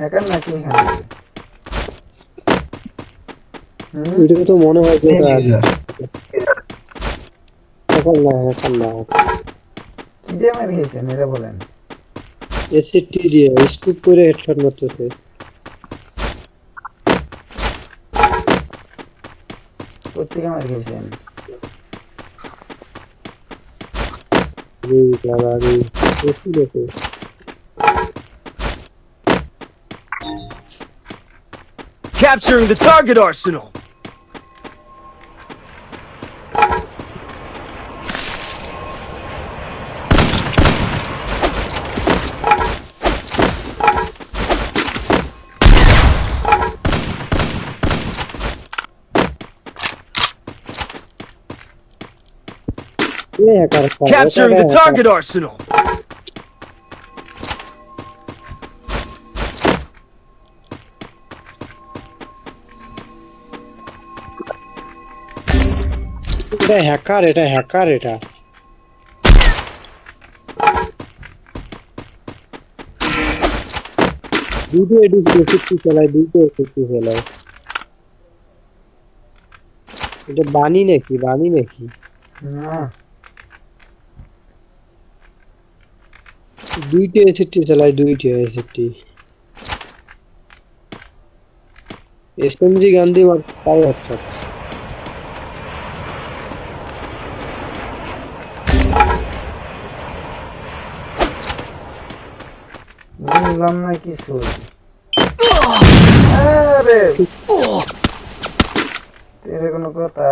Hacker নাকি এখানে? হুম? এটা তো মনে হয় যে এটা এখন না এখন না। কি দিয়ে মার খেয়েছেন এটা বলেন। এসিটি দিয়ে স্কুপ করে হেডশট মারতেছে। কোথেকে মার খেয়েছেন রে বাবা রে Capturing the target arsenal! Capturing the target arsenal! এটা হ্যাকার এটা হ্যাকার এটা। দুটো এডিট এসিপি চালায় দুটো এসিপি চালায় এটা বানি নাকি? বানি নাকি? দুইটা দুইটা এসএমজি গান্ধী মার তাই আচ্ছা বুঝলাম না কিছু। আরে! তেরে কোনো কথা।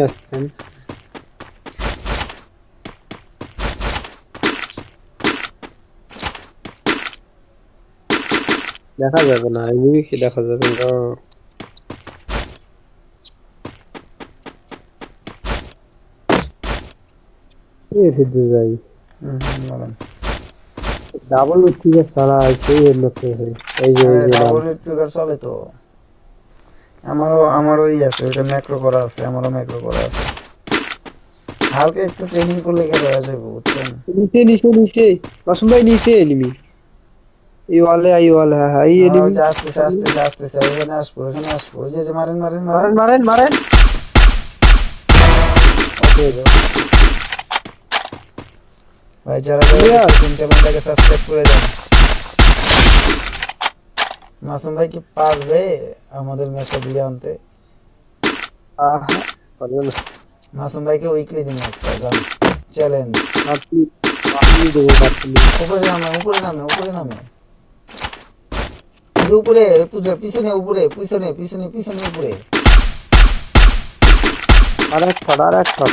আসছেন দেখা যাবে না এমনি কি দেখা যাবে না যাই বলেন ডাবল উঠিয়ে সারা সেই এই যে এই যে ডাবল স্পিকার চলে তো আমারও আমারও ই আছে ওইটা ম্যাক্রো করা আছে আমারও ম্যাক্রো করা আছে। হালকা একটু ট্রেনিং করলে গেলে হয়ে যাবে বুঝছেন? নিচে নিচে নিচে। মাসুম ভাই নিচে এনিমি এই ওয়ালে আই ওয়ালে হ্যাঁ হ্যাঁ এই এনিমি যে আসতেছে আসতেছে আসতেছে ওখানে আসব ওখানে আসব ওই যে মারেন মারেন মারেন। মারেন মারেন মারেন। ভাই যারা. দেখতেছেন চ্যানেলটাকে সাবস্ক্রাইব করে দেন। মাসুম ভাই কি পারবে আমাদের ম্যাচটা দিয়ে আনতে? মাসুম ভাইকে উইকলি দিন একটা চ্যালেঞ্জ উপরে নামে উপরে নামে উপরে নামে। উপরে পুজো পিছনে উপরে পিছনে পিছনে পিছনে উপরে। আর এক শট আর এক শট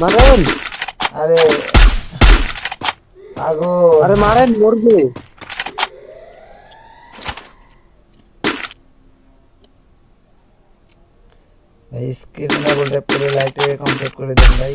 মারেন। আরে আগো আরে মারেন মরবে। ভাই স্ক্রিন ডাবল ট্যাপ করে লাইটে কমপ্লিট করে দেন ভাই।